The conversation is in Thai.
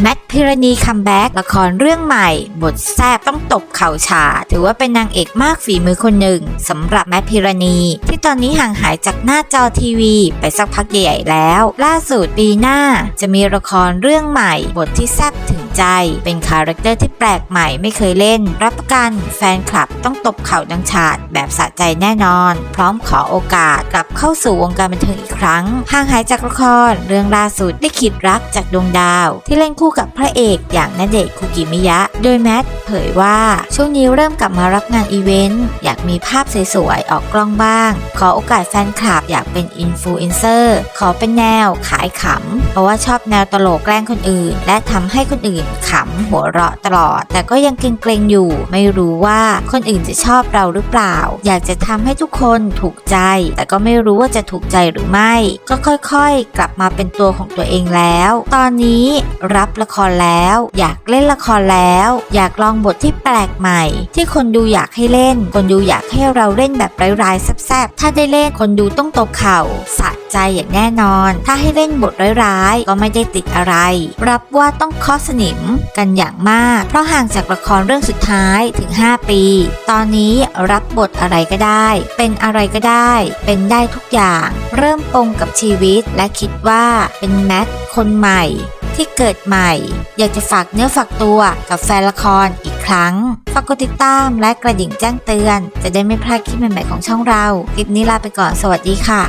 แมทพิรณีคัมแบ็กละครเรื่องใหม่ บทแซบต้องตบเข่าฉา ถือว่าเป็นนางเอกมากฝีมือคนหนึ่งสำหรับแมทพิรณี ที่ตอนนี้ห่างหายจากหน้าจอทีวี ไปสักพักใหญ่แล้ว ล่าสุดปีหน้าจะมีละครเรื่องใหม่ บทที่แซบถึงใจ เป็นคาแรคเตอร์ที่แปลกใหม่ไม่เคยเล่น รับประกันแฟนคลับต้องตบเข่าดังฉาดแบบสะใจแน่นอน พร้อมขอโอกาสกลับเข้าสู่วงการบันเทิงอีกครั้งห่างหายจากละครเรื่องล่าสุดได้ขีดรักจากดวงดาว ที่เล่นคู่กับพระเอกอย่างณเดชคุกิมิยะ โดยแมทเผยว่าช่วงนี้เริ่มกลับมารับงานอีเวนต์อยากมีภาพสวยๆออกกล้องบ้าง ขอโอกาสแฟนคลับอยากเป็นอินฟลูเอนเซอร์ขอเป็นแนวขายขำ เพราะว่าชอบแนวตลกแกล้งคนอื่น และทำให้คนอื่นขำหัวเราะตลอด แต่ก็ยังเกรงๆอยู่ ไม่รู้ว่าคนอื่นจะชอบเราหรือเปล่า อยากจะทำให้ทุกคนถูกใจ แต่ก็ไม่รู้ว่าจะถูกใจหรือไม่ ก็ค่อยๆ กลับมาเป็นตัวของตัวเองแล้ว ตอนนี้รับละครแล้ว อยากเล่นละครแล้ว อยากลองบทที่แปลกใหม่ ที่คนดูอยากให้เล่น คนดูอยากให้เราเล่นแบบร้ายๆแซ่บๆถ้าได้เล่นคนดูต้องตบเข่าสะ ใจอย่างแน่นอน ถ้าให้เล่นบทร้ายๆ ก็ไม่ได้ติดอะไร รับว่าต้องเคอสนิมกันอย่างมาก เพราะห่างจากละครเรื่องสุดท้ายถึง 5 ปี ตอนนี้รับบทอะไรก็ได้ เป็นอะไรก็ได้ เป็นได้ทุกอย่าง เริ่มปงกับชีวิตและคิดว่าเป็นแมทคนใหม่ที่เกิดใหม่ อยากจะฝากเนื้อฝากตัวกับแฟนละครอีกครั้ง ฝากกดติดตามและกระดิ่งแจ้งเตือน จะได้ไม่พลาดคลิปใหม่ๆของช่องเรา คลิปนี้ลาไปก่อนสวัสดีค่ะ